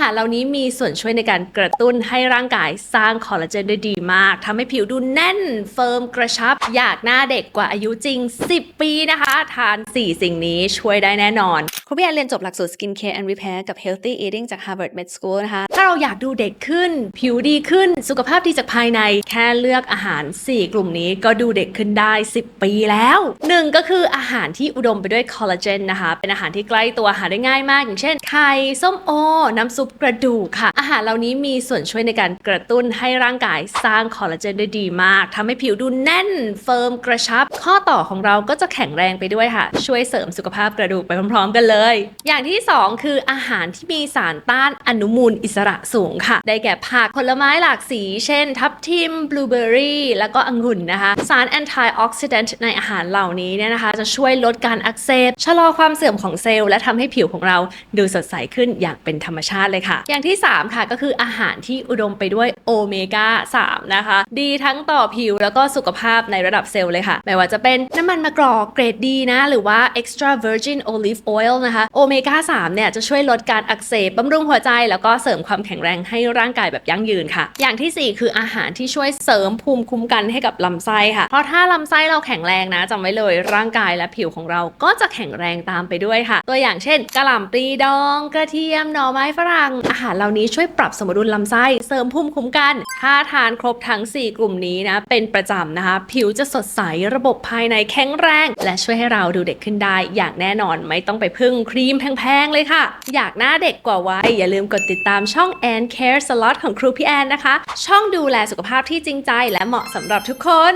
หารเหล่านี้มีส่วนช่วยในการกระตุ้นให้ร่างกายสร้างคอลลาเจนได้ดีมากทำให้ผิวดูแน่นเฟิร์มกระชับ อยากหน้าเด็กกว่าอายุจริง 10 ปีนะคะ ทาน 4 สิ่งนี้ช่วยได้แน่นอนครูพี่แอนเรียนจบหลักสูตร Skin Care and Repair กับ Healthy Eating จาก Harvard Med School นะคะ ถ้าเราอยากดูเด็กขึ้น ผิวดีขึ้นสุขภาพดีจากภายใน แค่เลือกอาหาร 4 กลุ่มนี้ก็ดูเด็กขึ้นได้ 10 ปีแล้วหนึ่งก็คืออาหารที่อุดมไปด้วยคอลลาเจนนะคะ เป็นอาหารที่ใกล้ตัวหาได้ง่ายมาก อย่างเช่น ไข่ส้มโอ น้ำซุปกระดูกค่ะ อาหารเหล่านี้มีส่วนช่วยในการกระตุ้นให้ร่างกายสร้างคอลลาเจนได้ดีมากทำให้ผิวดูแน่นเฟิร์มกระชับ ข้อต่อของเราก็จะแข็งแรงไปด้วยค่ะ ช่วยเสริมสุขภาพกระดูกไปพร้อมๆ กันเลย อย่างที่ 2 คืออาหารที่มีสารต้านอนุมูลอิสระสูงค่ะ ได้แก่ผักผลไม้หลากสี เช่น ทับทิมบลูเบอร์รี่แล้วก็องุ่นนะคะ สารแอนตี้ออกซิแดนต์ในอาหารเหล่านี้เนี่ยนะคะ จะช่วยลดการอักเสบชะลอความเสื่อมของเซลล์และทำให้ผิวของเราดูสดใสขึ้นอย่างเป็นธรรมชาติเลยค่ะ อย่างที่ 3 ค่ะก็คืออาหารที่อุดมไปด้วยโอเมก้า3นะคะ ดีทั้งต่อผิวแล้วก็สุขภาพในระดับเซลล์เลยค่ะ ไม่ว่าจะเป็นน้ำมันมะกรอกเกรดดีนะ หรือว่า extra virgin olive oil นะคะโอเมก้า3เนี่ยจะช่วยลดการอักเสบบำรุงหัวใจแล้วก็เสริมความแข็งแรงให้ร่างกายแบบยั่งยืนค่ะ อย่างทีสี่ 4 คืออาหารที่ช่วยเสริมภูมิคุ้มกันให้กับลำไส้ค่ะ เพราะถ้าลำไส้เราแข็งแรงนะจำไว้เลยร่างกายและผิวของเราก็จะแข็งแรงตามไปด้วยค่ะ ตัวอย่างเช่นกระหล่ำปลีดอง กระเทียมหน่อไม้ฝรั่ง อาหารเหล่านี้ช่วยปรับสมดุลลำไส้เสริมภูมิคุ้มกัน ถ้าทานครบทั้ง 4 กลุ่มนี้นะเป็นประจำนะคะ ผิวจะสดใสระบบภายในแข็งแรง และช่วยให้เราดูเด็กขึ้นได้ อย่างแน่นอนไม่ต้องไปพึ่งครีมแพงๆเลยค่ะ อยากหน้าเด็กกว่าวัยอย่าลืมกดติดตามช่อง Ann Care Slot ของครูพี่แอนนะคะ ช่องดูแลสุขภาพที่จริงใจและเหมาะสำหรับทุกคน